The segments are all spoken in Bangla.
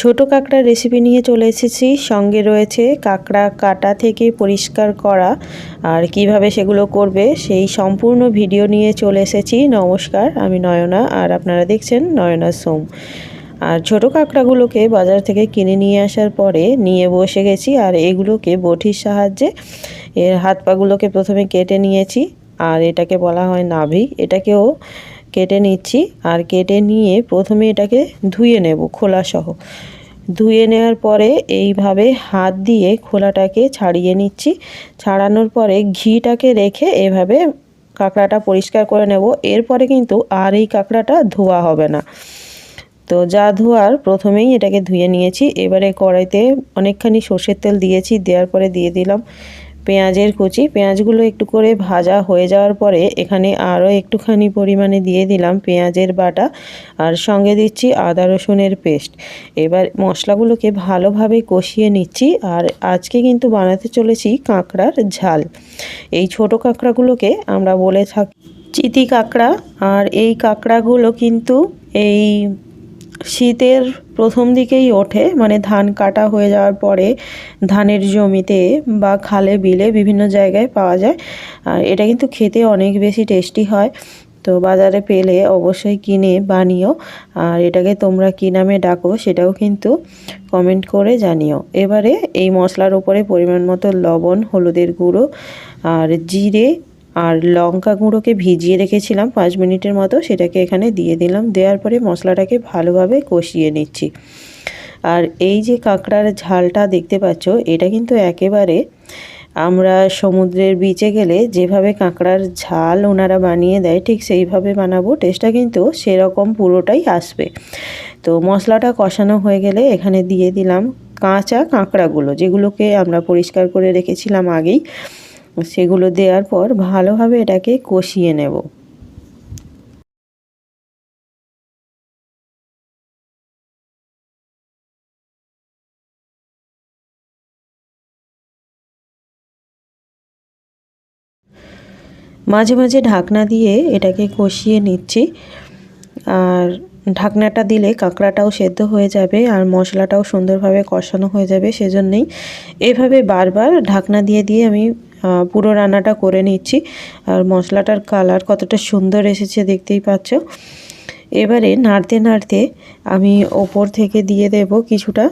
ছোট কাঁকড়ার রেসিপি নিয়ে চলে এসেছি। সঙ্গে রয়েছে কাঁকড়া কাটা থেকে পরিষ্কার করা আর কীভাবে সেগুলো করবে সেই সম্পূর্ণ ভিডিও নিয়ে চলে এসেছি। নমস্কার, আমি নয়না আর আপনারা দেখছেন নয়না সোম। আর ছোট কাঁকড়াগুলোকে বাজার থেকে কিনে নিয়ে আসার পরে নিয়ে বসে গেছি আর এগুলোকে বটির সাহায্যে এর হাত পাগুলোকে প্রথমে কেটে নিয়েছি। আর এটাকে বলা হয় নাভি। এটাকেও কেটে নিচ্ছি আর কেটে নিয়ে প্রথমে এটাকে ধুয়ে নেব খোলাসহ। ধুয়ে নেওয়ার পরে এইভাবে হাত দিয়ে খোলাটাকে ছাড়িয়ে নিচ্ছি। ছাড়ানোর পরে ঘিটাকে রেখে এভাবে কাঁকড়াটা পরিষ্কার করে নেব। এরপরে কিন্তু আর এই কাঁকড়াটা ধোয়া হবে না। তো যা ধোয়ার প্রথমেই এটাকে ধুয়ে নিয়েছি। এবারে কড়াইতে অনেকখানি সর্ষের তেল দিয়েছি, দেওয়ার পরে দিয়ে দিলাম। পেঁয়াজের কুচি। পেঁয়াজগুলো একটু করে ভাজা হয়ে যাওয়ার পরে এখানে আরও একটুখানি পরিমাণে দিয়ে দিলাম পেঁয়াজের বাটা আর সঙ্গে দিচ্ছি আদা রসুনের পেস্ট। এবার মশলাগুলোকে ভালোভাবে কষিয়ে নিচ্ছি আর আজকে কিন্তু বানাতে চলেছি কাঁকড়ার ঝাল। এই ছোট কাঁকড়াগুলোকে আমরা বলে থাকি চিতি কাঁকড়া। আর এই কাঁকড়াগুলো কিন্তু এই শীতের প্রথম দিকেই ওঠে মানে ধান কাটা হয়ে যাওয়ার পরে ধানের জমিতে বা খালে বিলে বিভিন্ন জায়গায় পাওয়া যায়। আর এটা কিন্তু খেতে অনেক বেশি টেস্টি হয়। তো বাজারে পেলে অবশ্যই কিনে, বানিও। আর এটাকে তোমরা কী নামে ডাকো সেটাও কিন্তু কমেন্ট করে জানিও। এবারে এই মশলার উপরে পরিমাণ মতো লবণ, হলুদের গুঁড়ো আর জিরে আর লঙ্কা গুঁড়োকে ভিজিয়ে রেখেছিলাম পাঁচ মিনিটের মতো, সেটাকে এখানে দিয়ে দিলাম। দেওয়ার পরে মশলাটাকে ভালোভাবে কষিয়ে নিচ্ছি। আর এই যে কাঁকড়ার ঝালটা দেখতে পাচ্ছ, এটা কিন্তু একেবারে আমরা সমুদ্রের বিচে গেলে যেভাবে কাঁকড়ার ঝাল ওনারা বানিয়ে দেয়, ঠিক সেইভাবে বানাবো টেস্টটা কিন্তু সেরকম পুরোটাই আসবে। তো মশলাটা কষানো হয়ে গেলে এখানে দিয়ে দিলাম কাঁচা কাঁকড়াগুলো, যেগুলোকে আমরা পরিষ্কার করে রেখেছিলাম আগেই। সেগুলো দেওয়ার পর ভালোভাবে এটাকে কষিয়ে নেব। মাঝে মাঝে ঢাকনা দিয়ে এটাকে কষিয়ে নিচ্ছি। আর ঢাকনাটা দিলে কাঁকড়াটাও সেদ্ধ হয়ে যাবে আর মশলাটাও সুন্দরভাবে কষানো হয়ে যাবে সেজন্যই। এভাবে বারবার ঢাকনা দিয়ে দিয়ে আমি পুরো রান্নাটা করে নিচ্ছি। আর মশলাটার কালার কতটা সুন্দর এসেছে দেখতেই পাচ্ছ। এবারে নাড়তে নাড়তে আমি ওপর থেকে দিয়ে দেব কিছুটা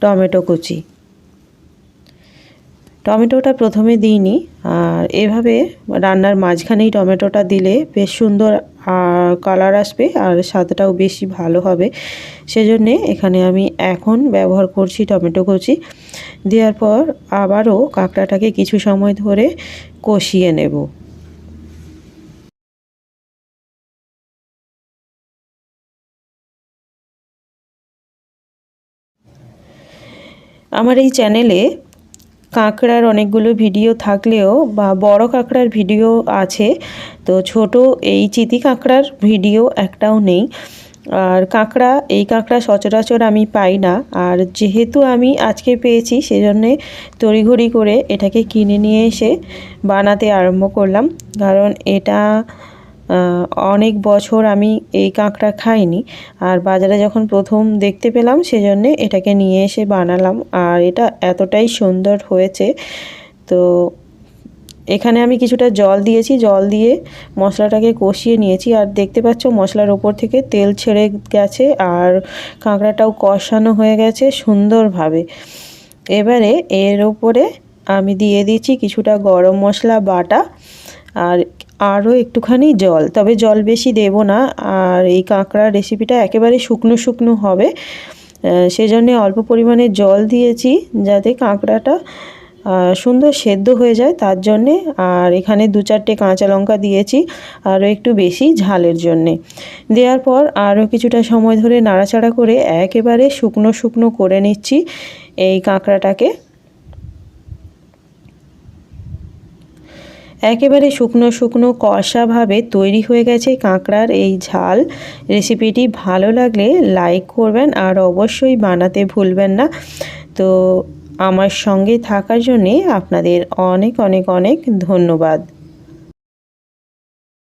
টমেটো কুচি। টমেটোটা প্রথমে দিইনি, আর এভাবে রান্নার মাঝখানেই টমেটোটা দিলে বেশ সুন্দর কালার আসবে আর স্বাদটাও বেশি ভালো হবে। সেজন্যে এখানে আমি এখন ব্যবহার করছি টমেটো কুচি। দেওয়ার পর আবারও কাঁকড়াটাকে কিছু সময় ধরে কষিয়ে নেব। আমার এই চ্যানেলে কাঁকড়ার অনেকগুলো ভিডিও থাকলেও বা বড় কাঁকড়ার ভিডিও আছে, তো ছোট এই চিতি কাঁকড়ার ভিডিও একটাও নেই। আর কাঁকড়া, এই কাঁকড়া সচরাচর আমি পাই না। আর যেহেতু আমি আজকে পেয়েছি, সেজন্যে তড়িঘড়ি করে এটাকে কিনে নিয়ে এসে বানাতে আরম্ভ করলাম। কারণ এটা অনেক বছর আমি এই কাঁকড়া খাইনি। আর বাজারে যখন প্রথম দেখতে পেলাম, সেজন্যে এটাকে নিয়ে এসে বানালাম। আর এটা এতটাই সুন্দর হয়েছে। তো এখানে আমি কিছুটা জল দিয়েছি। জল দিয়ে মশলাটাকে কষিয়ে নিয়েছি। আর দেখতে পাচ্ছ, মশলার ওপর থেকে তেল ছেড়ে গেছে আর কাঁকড়াটাও কষানো হয়ে গেছে সুন্দরভাবে। এবারে এর ওপরে আমি দিয়ে দিচ্ছি কিছুটা গরম মশলা বাটা। আর আরও একটুখানি জল, তবে জল বেশি দেব না। আর এই কাঁকড়ার রেসিপিটা একেবারে শুকনো শুকনো হবে। সেজন্যে অল্প পরিমাণে জল দিয়েছি যাতে কাঁকড়াটা সুন্দর সেদ্ধ হয়ে যায় তার জন্যে। আর এখানে দু চারটে কাঁচা লঙ্কা দিয়েছি, আরও একটু বেশি ঝালের জন্যে। দেওয়ার পর আরও কিছুটা সময় ধরে নাড়াচাড়া করে একেবারে শুকনো শুকনো করে নিচ্ছি এই কাঁকড়াটাকে। একেবারে শুকনো শুকনো কষাভাবে তৈরি হয়ে গেছে কাঁকড়ার এই ঝাল। রেসিপিটি ভালো লাগলে লাইক করবেন আর অবশ্যই বানাতে ভুলবেন না। তো আমার সঙ্গে থাকার জন্যে আপনাদের অনেক অনেক অনেক ধন্যবাদ।